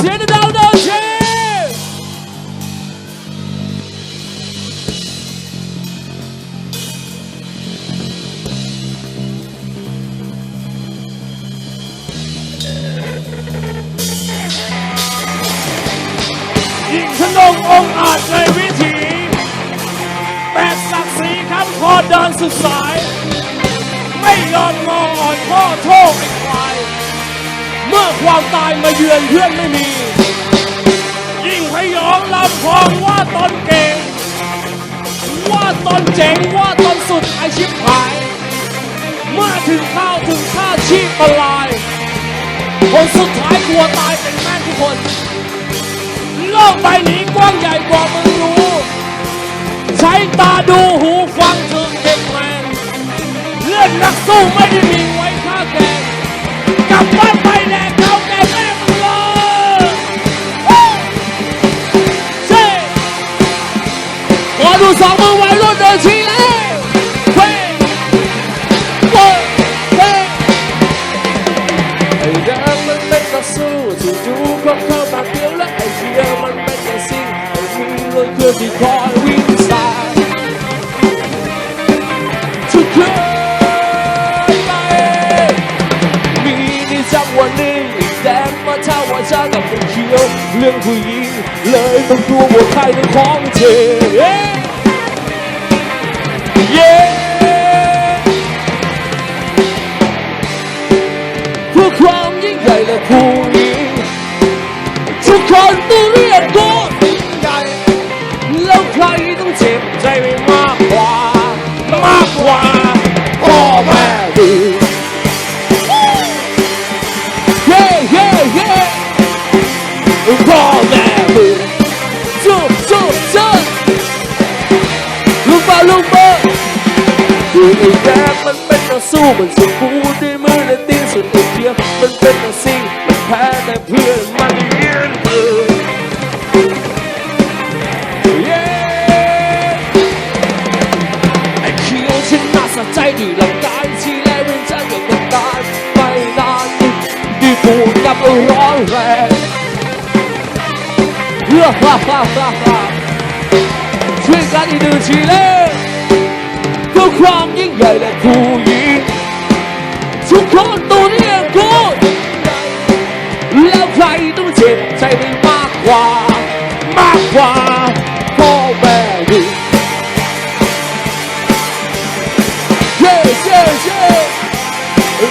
เสียงดังๆเชยิ่งทนงองอาจในวิถีแปดศักดิ์ศรีครับพอเดินสุดสาย ไม่ยอมมอง ความตายมาเยือนเพื่อนไม่มี ยิ่งพยองลำพองว่าตนเก่ง ว่าตนเจ๋งว่าตนสุดไอชิบหายเมื่อถึงข้าวถึงข้าชีพละลาย คนสุดท้ายกลัวตายเป็นแม่ทุกคน โลกใบนี้กว้างใหญ่กว่ามึงรู้ ใช้ตาดูหูฟังถึงเด็กแมนเลือดนักสู้ไม่ได้มี dù gió mưa ngoài luôn đời chị dù chú không thơ bạc tiếng lệ Chỉ ở mắt bách là xin Hãy luôn thưa vì khỏi win star To cry Mình đi trong quần đi Đem mà trao hóa ra gặp một chiều Lương vui lời không thua một hai đứa khó thể yeah. ทุกคนต้องเรียกตัวใหญ่แล้วใครต้องเจ็บใจไม่มากกว่ามากกว่าพ่อแม่ดีเย้เย้เย้พ่อแม่ดีสู้สู้สู้ลุงบ้าลุงบ้า คือไอ้แรกมันเป็นนักสู้มันสมบูรณ์ด้วยมือและตีนส่วนไอ้เพียมันเป็นนักซิ่งมันแพ้แต่เพื่ ฮ้อฮ่าฮ่าฮ่าฮ่าช่วยกันอีกหนึ่งทีเลย เพื่อความยิ่งใหญ่และผู้หญิงทุกคนตัวเรียกกูแล้วใครต้องเจ็บใจไม่มากกว่า มากกว่าพ่อแม่ดีเย่เย่เย่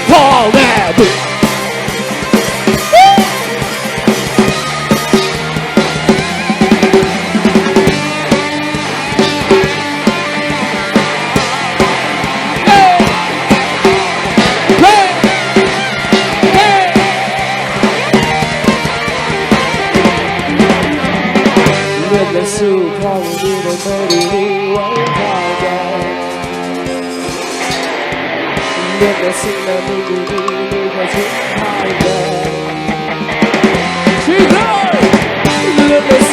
พ่อแม่ดี 诉看我你的美丽令我飘荡，面对新的不孤独，你该去爱的。期待，面对诉。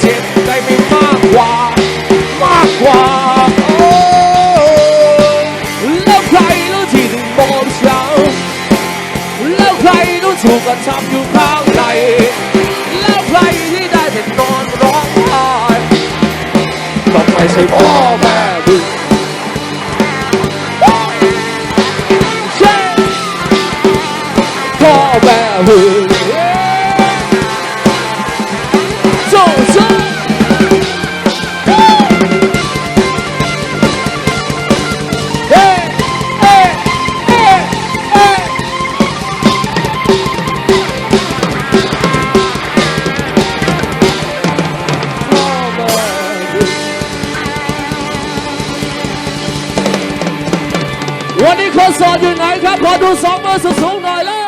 เจ็บใจไม่มากกว่า มากกว่าโอ้แล้วใครก็ที่ถึงบอกฉันแล้วใครต้ถูกกระทำอยู่ข้างในแล้วใครที่ได้แต่นอนร้องไห้ต้องไม่ใช่พ่อแม่ วันนี้คนโสดอยู่ไหนครับ ขอดูสองมือสูงๆหน่อยเลย